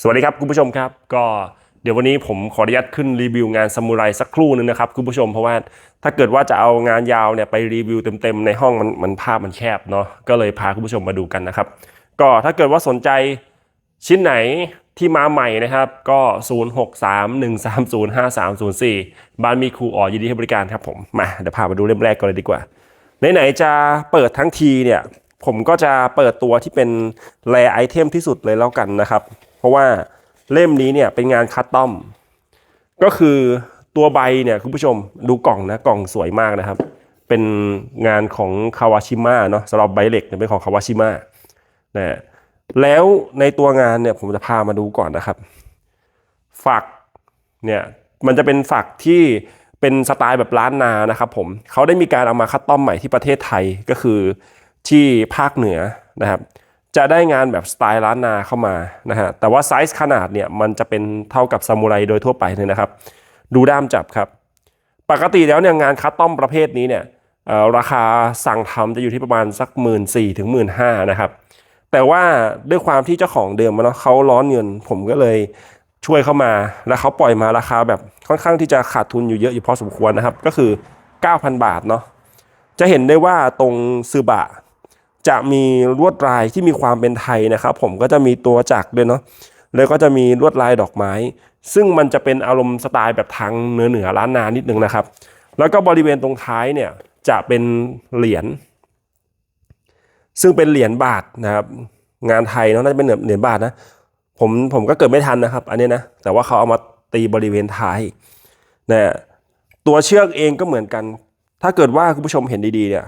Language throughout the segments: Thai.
สวัสดีครับคุณผู้ชมครับ ก็เดี๋ยววันนี้ผมขออนุญาตขึ้นรีวิวงานซามูไรสักครู่หนึงนะครับคุณผู้ชมเพราะว่าถ้าเกิดว่าจะเอางานยาวเนี่ยไปรีวิวเต็มๆในห้องมันมันภาพมันแคบเนาะก็เลยพาคุณผู้ชมมาดูกันนะครับ ก็ถ้าเกิดว่าสนใจชิ้นไหนที่มาใหม่นะครับก็ 0631305304 บ้านมีครูอ๋อยินดีให้บริการครับผมมาเดี๋ยวพามาดูเล่มแรกก่อนเลยดีกว่าไหนๆจะเปิดทั้งทีเนี่ยผมก็จะเปิดตัวที่เป็นแรไอเทมที่สุดเลยแล้วกันนะครับ ราะว่าเล่มนี้เนี่ยเป็นงานคัสตอม ก็คือตัวใบเนี่ยคุณผู้ชมดูกล่องนะกล่องสวยมากนะครับ เป็นงานของคาวาชิมะเนาะสำหรับใบเหล็กเนี่ยเป็นของคาวาชิมะนะแล้วในตัวงานเนี่ยผมจะพามาดูก่อนนะครับ ฝักเนี่ยมันจะเป็นฝักที่เป็นสไตล์แบบล้านนานะครับผมเขาได้มีการเอามาคัดต้อมใหม่ที่ประเทศไทยก็คือที่ภาคเหนือนะครับ จะได้งานแบบสไตล์ล้านนาเข้ามานะฮะแต่ว่าไซส์ขนาดเนี่ยมันจะเป็นเท่ากับซามูไรโดยทั่วไปเลยนะครับ ดูด้ามจับครับ ปกติแล้วเนี่ยงานคัสตอมประเภทนี้เนี่ยราคาสั่งทำจะอยู่ที่ประมาณสักหมื่นสี่ถึงหมื่นห้านะครับ แต่ว่าด้วยความที่เจ้าของเดิมเนาะเขาร้อนเงินผมก็เลยช่วยเข้ามา แล้วเขาปล่อยมาราคาแบบค่อนข้างที่จะขาดทุนอยู่เยอะอยู่พอสมควรนะครับ ก็คือ 9,000 บาทเนาะจะเห็นได้ว่าตรงซือบะ จะมีลวดลายที่มีความเป็นไทยนะครับ ผมก็จะมีตัวจักรด้วยเนาะแล้วก็จะมีลวดลายดอกไม้ ซึ่งมันจะเป็นอารมณ์สไตล์แบบทางเหนือเหนือล้านนานิดนึงนะครับ แล้วก็บริเวณตรงท้ายเนี่ยจะเป็นเหรียญซึ่งเป็นเหรียญบาทนะครับ งานไทยเนาะน่าจะเป็นเหรียญบาทนะผมผมก็เกิดไม่ทันนะครับ อันนี้นะแต่ว่าเขาเอามาตีบริเวณท้ายนะตัวเชือกเองก็เหมือนกัน ถ้าเกิดว่าคุณผู้ชมเห็นดีๆเนี่ย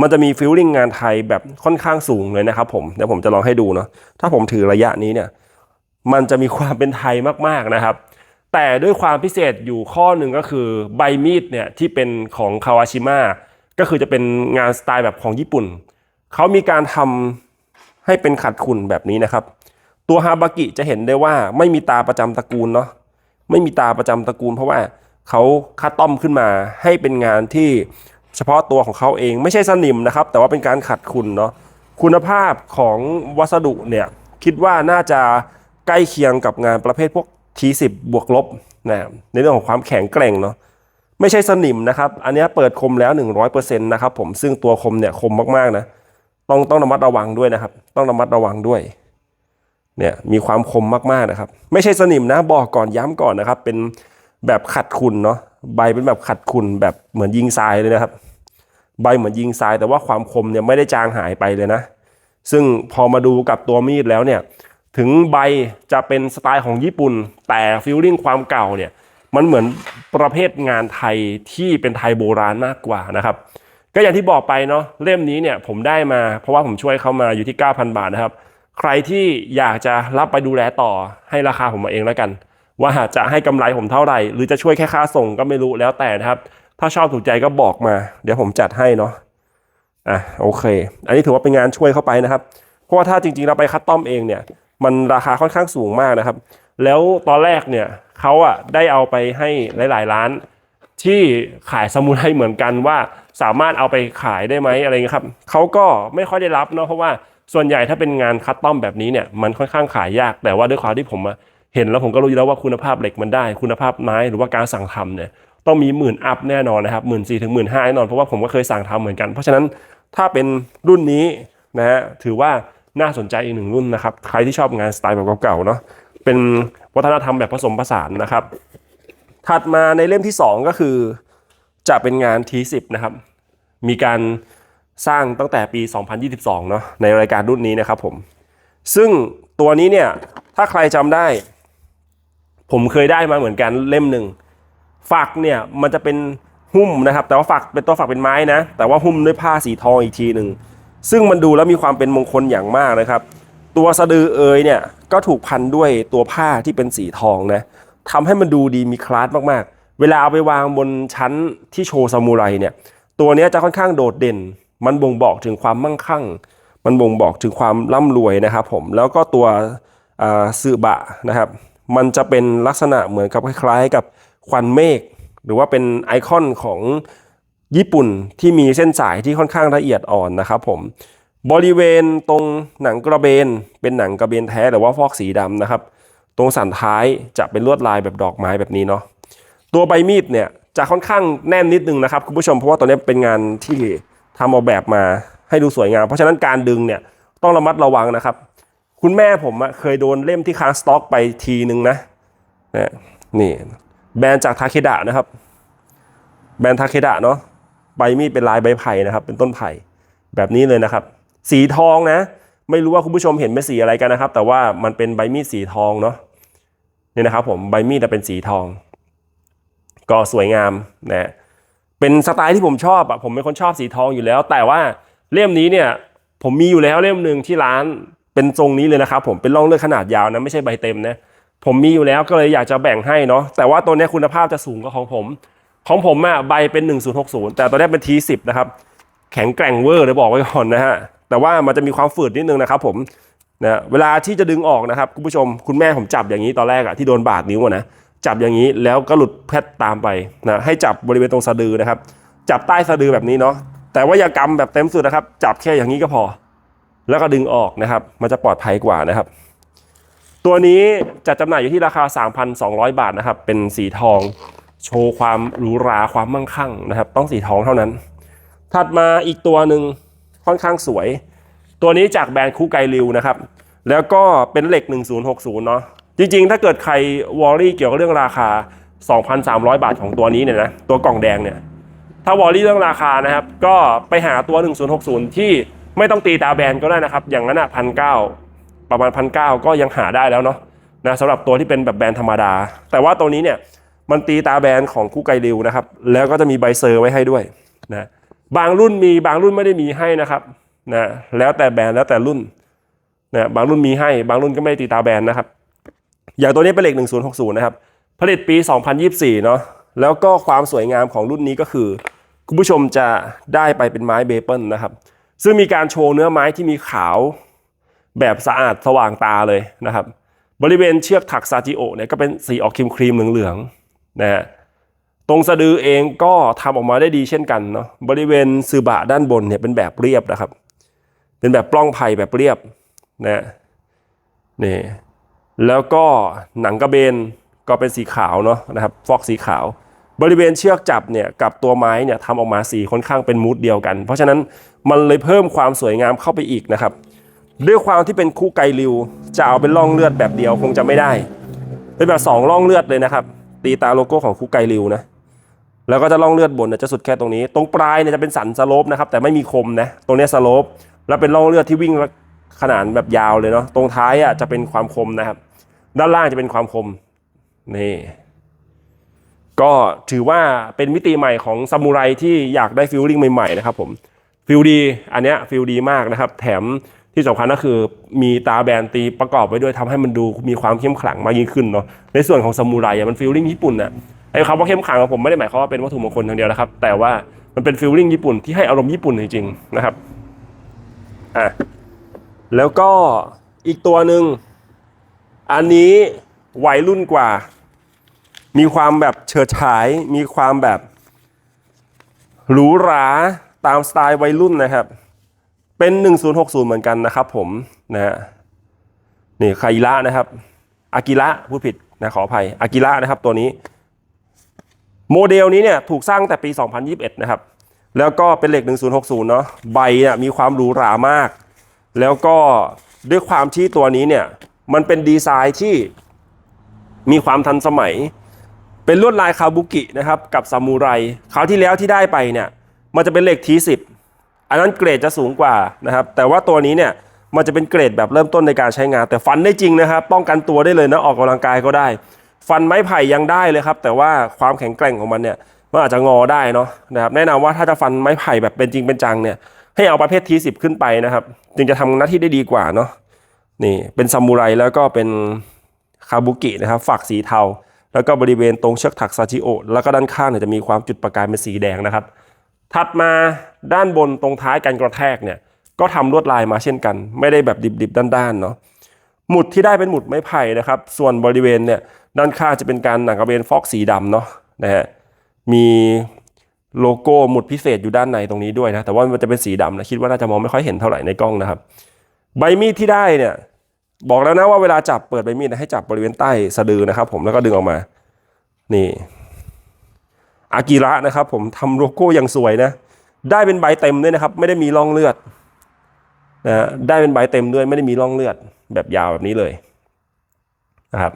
มันจะมีฟิลลิ่งงานไทยแบบค่อนข้างสูงเลยนะครับผมเดี๋ยวผมจะลองให้ดูเนาะถ้าผมถือระยะนี้เนี่ยมันจะมีความเป็นไทยมากๆนะครับ แต่ด้วยความพิเศษอยู่ข้อหนึ่งก็คือใบมีดเนี่ยที่เป็นของคาวาชิมะก็คือจะเป็นงานสไตล์แบบของญี่ปุ่น เขามีการทำให้เป็นขัดขุนแบบนี้นะครับ ตัวฮาบากิจะเห็นได้ว่าไม่มีตาประจำตระกูลเนาะไม่มีตาประจำตระกูล เพราะว่าเขาคัดต้อมขึ้นมาให้เป็นงานที่ เฉพาะตัวของเขาเองไม่ใช่สนิมนะครับ แต่ว่าเป็นการขัดขุ่นเนาะคุณภาพของวัสดุเนี่ยคิดว่าน่าจะใกล้เคียงกับงานประเภทพวก T10 บวกลบนะในเรื่องของความแข็งแกร่งเนาะไม่ใช่สนิมนะครับ อันนี้เปิดคมแล้ว 100%นะครับผมซึ่งตัวคมเนี่ยคมมากๆนะต้องต้องระมัดระวังด้วยนะครับ ต้องระมัดระวังด้วยเนี่ยมีความคมมากๆนะครับ ไม่ใช่สนิมนะบอกก่อนย้ำก่อนนะครับ เป็นแบบขัดขุนเนาะใบเป็นแบบขัดขุนแบบเหมือนยิงทรายเลยนะครับ ใบเหมือนยิงทรายแต่ว่าความคมเนี่ยไม่ได้จางหายไปเลยนะ ซึ่งพอมาดูกับตัวมีดแล้วเนี่ยถึงใบจะเป็นสไตล์ของญี่ปุ่น แต่ฟิลลิ่งความเก่าเนี่ยมันเหมือนประเภทงานไทยที่เป็นไทยโบราณมากกว่านะครับ ก็อย่างที่บอกไปเนาะเล่มนี้เนี่ยผมได้มาเพราะว่าผมช่วยเขามาอยู่ที่ 9,000 บาทนะครับ ใครที่อยากจะรับไปดูแลต่อให้ราคาผมมาเองแล้วกัน ว่าจะให้กำไรผมเท่าไหร่ หรือจะช่วยแค่ค่าส่งก็ไม่รู้แล้วแต่นะครับ ถ้าชอบถูกใจก็บอกมา เดี๋ยวผมจัดให้เนาะอะโอเค อันนี้ถือว่าเป็นงานช่วยเข้าไปนะครับ เพราะว่าถ้าจริงๆเราไปคัดต้อมเองเนี่ย มันราคาค่อนข้างสูงมากนะครับ แล้วตอนแรกเนี่ยเขาอะได้เอาไปให้หลาย ๆ ร้าน ที่ขายสมุนไพรเหมือนกันว่าสามารถเอาไปขายได้ไหมอะไรเงี้ยครับเขาก็ไม่ค่อยได้รับเนาะเพราะว่าส่วนใหญ่ถ้าเป็นงานคัสตอมแบบนี้เนี่ยมันค่อนข้างขายยาก แต่ว่าด้วยความที่ผมเห็นแล้วผมก็รู้แล้วว่าคุณภาพเหล็กมันได้ คุณภาพไม้หรือว่าการสั่งทำเนี่ย ต้องมีหมื่นอัพแน่นอนนะครับหมื่นสี่ถึงหมื่นห้าแน่นอนเพราะว่าผมก็เคยสั่งทำเหมือนกัน เพราะฉะนั้นถ้าเป็นรุ่นนี้นะฮะถือว่าน่าสนใจอีกหนึ่งรุ่นนะครับ ใครที่ชอบงานสไตล์แบบเก่าๆเนาะเป็นวัฒนธรรมแบบผสมผสานนะครับ ถัดมาในเล่มที่ 2 ก็คือ จะเป็นงาน T10 นะครับ มีการสร้างตั้งแต่ปี 2022 เนาะในรายการรุ่นนี้นะครับผม ซึ่งตัวนี้เนี่ย ถ้าใครจำได้ ผมเคยได้มาเหมือนกันเล่มหนึ่ง ฝักเนี่ยมันจะเป็นหุ้มนะครับ แต่ว่าฝักเป็นตัวฝักเป็นไม้นะ แต่ว่าหุ้มด้วยผ้าสีทองอีกทีหนึ่งซึ่งมันดูแล้วมีความเป็นมงคลอย่างมากนะครับ ตัวสะดือเอยเนี่ยก็ถูกพันด้วยตัวผ้าที่เป็นสีทองนะทำให้มันดูดีมีคลาสมากๆ เวลาเอาไปวางบนชั้นที่โชว์ซามูไรเนี่ย ตัวเนี้ยจะค่อนข้างโดดเด่น มันบ่งบอกถึงความมั่งคั่ง มันบ่งบอกถึงความร่ำรวยนะครับผม แล้วก็ตัวอ่าซือบะนะครับ มันจะเป็นลักษณะเหมือนกับคล้ายๆกับ ควันเมฆหรือว่าเป็นไอคอนของญี่ปุ่นที่มีเส้นสายที่ค่อนข้างละเอียดอ่อนนะครับผมบริเวณตรงหนังกระเบน เป็นหนังกระเบนแท้หรือว่าฟอกสีดำนะครับ ตรงสันท้ายจะเป็นลวดลายแบบดอกไม้แบบนี้เนาะตัวใบมีดเนี่ยจะค่อนข้างแน่นนิดนึงนะครับคุณผู้ชมเพราะว่าตัวนี้เป็นงานที่ทำออกแบบมาให้ดูสวยงาม เพราะฉะนั้นการดึงเนี่ยต้องระมัดระวังนะครับ คุณแม่ผมเคยโดนเล่มที่ค้างสต็อกไปทีนึงนะนี่ แบรนด์จากทาเคดะนะครับ แบรนด์ทาเคดะเนาะใบมีดเป็นลายใบไผ่นะครับ เป็นต้นไผ่แบบนี้เลยนะครับ สีทองนะ ไม่รู้ว่าคุณผู้ชมเห็นเป็นสีอะไรกันนะครับ แต่ว่ามันเป็นใบมีดสีทองเนาะนี่นะครับ ผมใบมีดจะเป็นสีทอง ก็สวยงามนะเป็นสไตล์ที่ผมชอบอะผมเป็นคนชอบสีทองอยู่แล้ว แต่ว่าเล่มนี้เนี่ย ผมมีอยู่แล้วเล่มหนึ่งที่ร้านเป็นทรงนี้เลยนะครับ ผมเป็นร่องเลือดขนาดยาวนะไม่ใช่ใบเต็มนะ ผมมีอยู่แล้วก็เลยอยากจะแบ่งให้เนาะแต่ว่าตัวนี้คุณภาพจะสูงกว่าของผม ของผมอะใบเป็น 1060 แต่ตัวนี้เป็น T10 นะครับ แข็งแกร่งเวอร์เลยบอกไว้ก่อนนะฮะแต่ว่ามันจะมีความฝืดนิดนึงนะครับผมนะเวลาที่จะดึงออกนะครับคุณผู้ชมคุณแม่ผมจับอย่างนี้ตอนแรกอะที่โดนบาดนิ้วอะนะจับอย่างนี้แล้วก็หลุดแพทตามไปนะให้จับบริเวณตรงสะดือนะครับ จับใต้สะดือแบบนี้เนาะแต่ว่าอย่ากำแบบเต็มสุดนะครับ จับแค่อย่างนี้ก็พอ แล้วก็ดึงออกนะครับ มันจะปลอดภัยกว่านะครับ ตัวนี้จะจำหน่ายอยู่ที่ราคา 3,200 บาทนะครับ เป็นสีทอง โชว์ความหรูหราความมั่งคั่งนะครับ ต้องสีทองเท่านั้น ถัดมาอีกตัวหนึ่งค่อนข้างสวย ตัวนี้จากแบรนด์คูไกริวนะครับ แล้วก็เป็นเหล็ก 1060 เนาะจริงๆ ถ้าเกิดใครวอรี่เกี่ยวกับเรื่องราคา 2,300 บาทของตัวนี้เนี่ยนะตัวกล่องแดงเนี่ยถ้าวอรี่เรื่องราคานะครับ ก็ไปหาตัว 1060 ที่ไม่ต้องตีตาแบรนด์ก็ได้นะครับ อย่างนั้นอะพันเประมาณพันเก็ยังหาได้แล้วเนาะนะสำหรับตัวที่เป็นแบบแบรนด์ธรรมดา แต่ว่าตัวนี้เนี่ยมันตีตาแบรนด์ของคู่ไกริวนะครับ แล้วก็จะมีใบเซอร์ไว้ให้ด้วยนะบางรุ่นมีบางรุ่นไม่ได้มีให้นะครับนะแล้วแต่แบรนด์แล้วแต่รุ่นนะบางรุ่นมีให้ บางรุ่นก็ไม่ได้ตีตาแบรนด์นะครับ อย่างตัวนี้เป็นเหล็ก 1060 นะครับ ผลิตปี 2024 เนาะแล้วก็ความสวยงามของรุ่นนี้ก็คือ คุณผู้ชมจะได้ไปเป็นไม้เบเปิลนะครับ ซึ่งมีการโชว์เนื้อไม้ที่มีขาว แบบสะอาดสว่างตาเลยนะครับ บริเวณเชือกถักซาจิโอเนี่ยก็เป็นสีออกครีมครีมเหลืองๆนะฮะตรงสะดือเองก็ทำออกมาได้ดีเช่นกันเนาะบริเวณซือบะด้านบนเนี่ยเป็นแบบเรียบนะครับ เป็นแบบปล้องไผ่แบบเรียบนะนี่แล้วก็หนังกระเบนก็เป็นสีขาวเนาะนะครับ ฟอกสีขาว บริเวณเชือกจับเนี่ยกับตัวไม้เนี่ยทำออกมาสีค่อนข้างเป็นมูดเดียวกัน เพราะฉะนั้นมันเลยเพิ่มความสวยงามเข้าไปอีกนะครับ ด้วยความที่เป็นคู่ไกริวจะเอาเป็นร่องเลือดแบบเดียวคงจะไม่ได้เป็นแบบสองร่องเลือดเลยนะครับ ตีตาโลโก้ของคู่ไกริวนะแล้วก็จะร่องเลือดบนจะสุดแค่ตรงนี้ ตรงปลายเนี่ยจะเป็นสันสโลปนะครับแต่ไม่มีคมนะตรงนี้สโลปแล้วเป็นร่องเลือดที่วิ่งขนาดแบบยาวเลยเนาะตรงท้ายอะจะเป็นความคมนะครับ ด้านล่างจะเป็นความคมนี่ก็ถือว่าเป็นมิติใหม่ของซามูไรที่อยากได้ฟิลลิ่งใหม่ๆนะครับผมฟิลดีอันเนี้ยฟิลดีมากนะครับ แถม ที่สำคัญก็คือมีตาแบนตีประกอบไว้ด้วยทำให้มันดูมีความเข้มขลังมากยิ่งขึ้นเนาะในส่วนของซามูไรอะมันฟิลลิ่งญี่ปุ่นอะไอ้คำว่าเข้มขลังของผมไม่ได้หมายความว่าเป็นวัตถุมงคลอย่างเดียวนะครับ แต่ว่ามันเป็นฟิลลิ่งญี่ปุ่นที่ให้อารมณ์ญี่ปุ่นจริงๆนะครับอะแล้วก็อีกตัวหนึ่งอันนี้วัยรุ่นกว่า มีความแบบเฉิดฉาย มีความแบบหรูหราตามสไตล์วัยรุ่นนะครับ เป็น 1060 เหมือนกันนะครับผมนะฮะนี่คาอิระนะครับอากิระพูดผิดนะขออภัยอากิระนะครับตัวนี้ โมเดลนี้เนี่ยถูกสร้างแต่ปี 2021 นะครับ แล้วก็เป็นเหล็ก 1060 เนาะใบเนี่ยมีความหรูหรามาก แล้วก็ด้วยความที่ตัวนี้เนี่ยมันเป็นดีไซน์ที่มีความทันสมัย เป็นลวดลายคาบุกินะครับกับซามูไรคราวที่แล้วที่ได้ไปเนี่ยมันจะเป็นเหล็กทีสิบ อันนั้นเกรดจะสูงกว่านะครับ แต่ว่าตัวนี้เนี่ยมันจะเป็นเกรดแบบเริ่มต้นในการใช้งาน แต่ฟันได้จริงนะครับ ป้องกันตัวได้เลยนะออกกำลังกายก็ได้ ฟันไม้ไผ่ยังได้เลยครับ แต่ว่าความแข็งแกร่งของมันเนี่ยมันอาจจะงอได้เนาะนะครับแนะนำว่าถ้าจะฟันไม้ไผ่แบบเป็นจริงเป็นจังเนี่ยให้เอาประเภททีสิบขึ้นไปนะครับ จึงจะทำหน้าที่ได้ดีกว่าเนาะนี่เป็นซามูไรแล้วก็เป็นคาบุกินะครับฝักสีเทา แล้วก็บริเวณตรงเชือกถักซาจิโอแล้วก็ด้านข้างเนี่ยจะมีความจุดประกายเป็นสีแดงนะครับ ถัดมาด้านบนตรงท้ายการกระแทกเนี่ยก็ทำลวดลายมาเช่นกัน ไม่ได้แบบดิบๆด้านๆเนาะหมุดที่ได้เป็นหมุดไม้ไผ่นะครับ ส่วนบริเวณเนี่ยด้านข้างจะเป็นการหนังกระเบนฟอกสีดำเนาะนะฮะมีโลโก้หมุดพิเศษอยู่ด้านในตรงนี้ด้วยนะแต่ว่ามันจะเป็นสีดำนะคิดว่าน่าจะมองไม่ค่อยเห็นเท่าไหร่ในกล้องนะครับ ใบมีดที่ได้เนี่ยบอกแล้วนะว่าเวลาจับเปิดใบมีดนะให้จับบริเวณใต้สะดือนะครับ ผมแล้วก็ดึงออกมา นี่ อากิระนะครับผมทำโลโก้อย่างสวยนะ ได้เป็นใบเต็มด้วยนะครับ ไม่ได้มีร่องเลือดนะได้เป็นใบเต็มด้วยไม่ได้มีร่องเลือด แบบยาวแบบนี้เลยนะครับ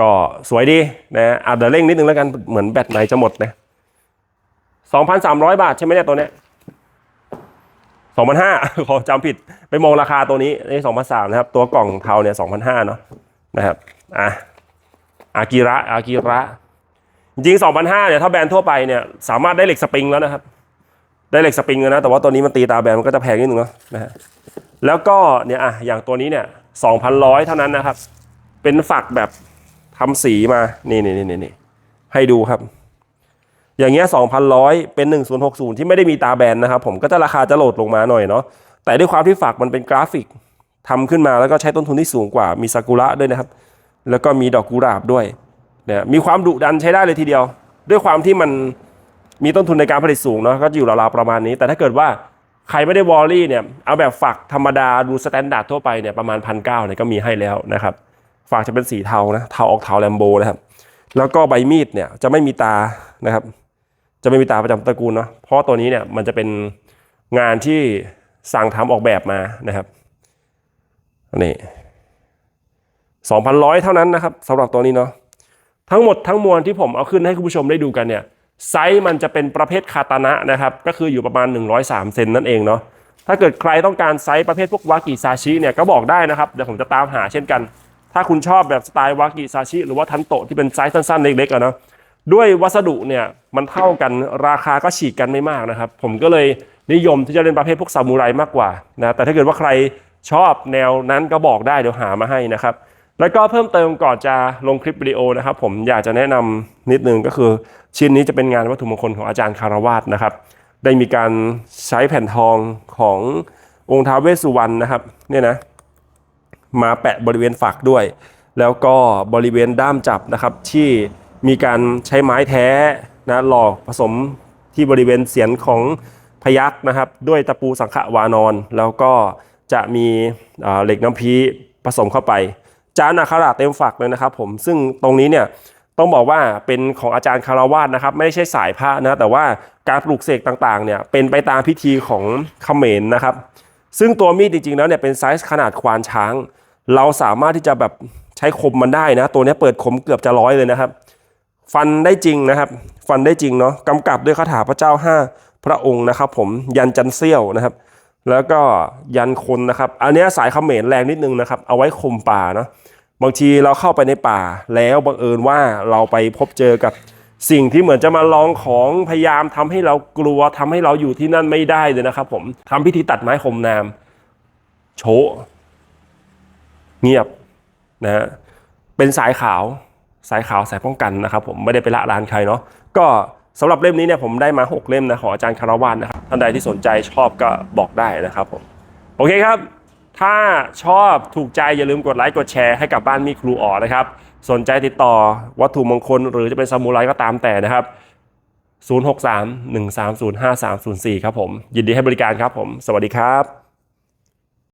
ก็สวยดีนะอาจจะเดี๋ยวเร่งนิดนึงแล้วกันเหมือนแบตไหนจะหมดนะสองพันสามร้อยบาทใช่ไหมเนี่ยตัวเนี้ยสองพันห้าขอจำผิดไปมองราคาตัวนี้นี่สองพันสามนะครับ ตัวกล่องเทาเนี่ยสองพันห้าเนาะนะครับอะอากิระอากิระ จริงๆ2,500เนี่ยถ้าแบรนด์ทั่วไปเนี่ยสามารถได้เหล็กสปริงแล้วนะครับ ได้เหล็กสปริงแล้วนะ แต่ว่าตัวนี้มันตีตาแบรนด์มันก็จะแพงนิดนึงเนาะนะฮะแล้วก็เนี่ยอะอย่างตัวนี้เนี่ย2,100เท่านั้นนะครับ เป็นฝักแบบทำสีมา นี่นี่นี่นี่ให้ดูครับ อย่างเงี้ย2,100เป็น1060ที่ไม่ได้มีตาแบนนะครับ ผมก็จะราคาจะโหลดลงมาหน่อยเนาะ แต่ด้วยความที่ฝักมันเป็นกราฟิกทำขึ้นมาแล้วก็ใช้ต้นทุนที่สูงกว่า มีซากุระด้วยนะครับ แล้วก็มีดอกกุหลาบด้วย เนี่ยมีความดุดันใช้ได้เลยทีเดียว ด้วยความที่มันมีต้นทุนในการผลิตสูงเนาะก็จะอยู่ราวๆประมาณนี้ แต่ถ้าเกิดว่าใครไม่ได้วอลลี่เนี่ยเอาแบบฝักธรรมดาดูสแตนดาร์ดทั่วไปเนี่ยประมาณพันเก้าเนี่ยก็มีให้แล้วนะครับฝักจะเป็นสีเทานะเทาออกเทาแลมโบนะครับแล้วก็ใบมีดเนี่ยจะไม่มีตานะครับ จะไม่มีตาประจำตระกูลเนาะเพราะตัวนี้เนี่ยมันจะเป็นงานที่สั่งทำออกแบบมานะครับนี่สองพันร้อยเท่านั้นนะครับสำหรับตัวนี้เนาะ ทั้งหมดทั้งมวลที่ผมเอาขึ้นให้คุณผู้ชมได้ดูกันเนี่ยไซส์มันจะเป็นประเภทคาตานะนะครับก็คืออยู่ประมาณ 103 เซนนั่นเองเนาะถ้าเกิดใครต้องการไซส์ประเภทพวกวากิซาชิเนี่ยก็บอกได้นะครับเดี๋ยวผมจะตามหาเช่นกัน ถ้าคุณชอบแบบสไตล์วากิซาชิหรือว่าทันโตที่เป็นไซส์สั้นๆ เล็กๆอะเนาะด้วยวัสดุเนี่ยมันเท่ากันราคาก็ฉีกกันไม่มากนะครับ ผมก็เลยนิยมที่จะเล่นประเภทพวกซามูไรมากกว่านะแต่ถ้าเกิดว่าใครชอบแนวนั้นก็บอกได้เดี๋ยวหามาให้นะครับ แล้วก็เพิ่มเติมก่อนจะลงคลิปวิดีโอนะครับผมอยากจะแนะนำนิดนึงก็คือ ชิ้นนี้จะเป็นงานวัตถุมงคลของอาจารย์คารวาสนะครับ ได้มีการใช้แผ่นทองขององค์ท้าเวสสุวรรณนะครับเนี่ยนะมาแปะบริเวณฝักด้วย แล้วก็บริเวณด้ามจับนะครับ ที่มีการใช้ไม้แท้นะหล่อผสมที่บริเวณเสียนของพยักนะครับ ด้วยตะปูสังขวานอน แล้วก็จะมีเหล็กน้ำพีผสมเข้าไป จานอัคระเต็มฝักเลยนะครับผมซึ่งตรงนี้เนี่ยต้องบอกว่าเป็นของอาจารย์คารวาสนะครับไม่ใช่สายพระนะแต่ว่าการปลูกเสกต่างๆเนี่ยเป็นไปตามพิธีของเขมรนะครับ ซึ่งตัวมีดจริงๆแล้วเนี่ยเป็นไซส์ขนาดควานช้าง เราสามารถที่จะแบบใช้คมมันได้นะ ตัวนี้เปิดคมเกือบจะร้อยเลยนะครับ ฟันได้จริงนะครับ ฟันได้จริงเนาะกำกับด้วยคาถาพระเจ้าห้าพระองค์นะครับ ผมยันจันเซี่ยวนะครับ แล้วก็ยันคนนะครับ อันนี้สายเขมรแรงนิดนึงนะครับ เอาไว้คมป่าเนาะบางทีเราเข้าไปในป่า แล้วบังเอิญว่าเราไปพบเจอกับสิ่งที่เหมือนจะมาลองของพยายามทำให้เรากลัวทำให้เราอยู่ที่นั่นไม่ได้เลยนะครับ ผมทำพิธีตัดไม้คมนาม โชเงียบนะฮะเป็นสายขาวสายขาวสายป้องกันนะครับ ผมไม่ได้ไปละลานใครเนาะก็ สำหรับเล่มนี้เนี่ยผมได้มา 6 เล่มนะของอาจารย์คารวานนะครับท่านใดที่สนใจชอบก็บอกได้นะครับผมโอเคครับ ถ้าชอบถูกใจอย่าลืมกดไลค์กดแชร์ให้กับบ้านมีครูอ๋อนะครับสนใจติดต่อวัตถุมงคลหรือจะเป็นซามูไรก็ตามแต่นะครับ 063 130 5304 ครับผม ยินดีให้บริการครับผม สวัสดีครับ